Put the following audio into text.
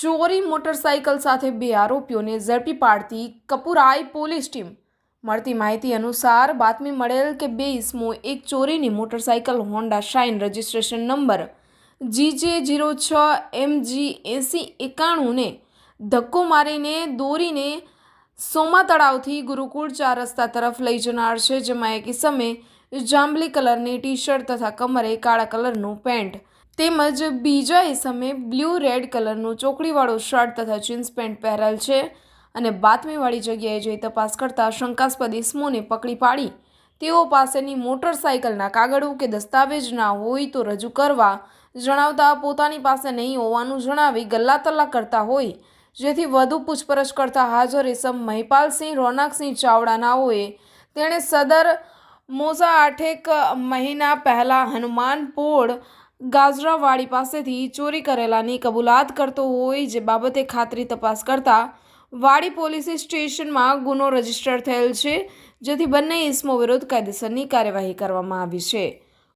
ચોરી મોટરસાયકલ સાથે બે આરોપીઓને ઝડપી પાડતી કપુરાઈ પોલીસ ટીમ. મળતી માહિતી અનુસાર બાતમી મળેલ કે બે ઇસમો એક ચોરીની motorcycle Honda Shine registration number GJ zero છ એમજી એંસી એકાણુંને ધક્કો મારીને દોરીને સોમા તળાવથી ગુરુકુળ ચાર રસ્તા તરફ લઈ જનાર છે, જેમાં એક ઇસમે જાંબલી કલરની ટી શર્ટ તથા કમરે કાળા કલરનું પેન્ટ તેમજ બીજા ઇસમે બ્લુ રેડ કલરનું ચોકડીવાળો શર્ટ તથા જીન્સ પેન્ટ પહેરેલ છે અને બાતમીવાળી જગ્યાએ જઈ તપાસ કરતા શંકાસ્પદ ઇસમોને પકડી પાડી. તેઓ પાસેની મોટરસાયકલના કાગળો કે દસ્તાવેજ ના હોય તો રજૂ કરવા જણાવતા પોતાની પાસે નહીં હોવાનું જણાવી ગલ્લાતલ્લા કરતા હોય. જેથી વધુ પૂછપરછ કરતા હાજર ઇસમ મહિપાલસિંહ, રોનકસિંહ ચાવડાનાઓએ તેણે સદર મોઝા આઠેક મહિના પહેલાં હનુમાનપોળ ગાજરાવાડી પાસેથી ચોરી કરેલાની કબૂલાત કરતો હોય જે બાબતે ખાતરી તપાસ કરતા વાડી પોલીસ સ્ટેશનમાં ગુનો રજિસ્ટર થયેલ છે, જેથી બંને ઇસમો વિરુદ્ધ કાયદેસરની કાર્યવાહી કરવામાં આવી છે.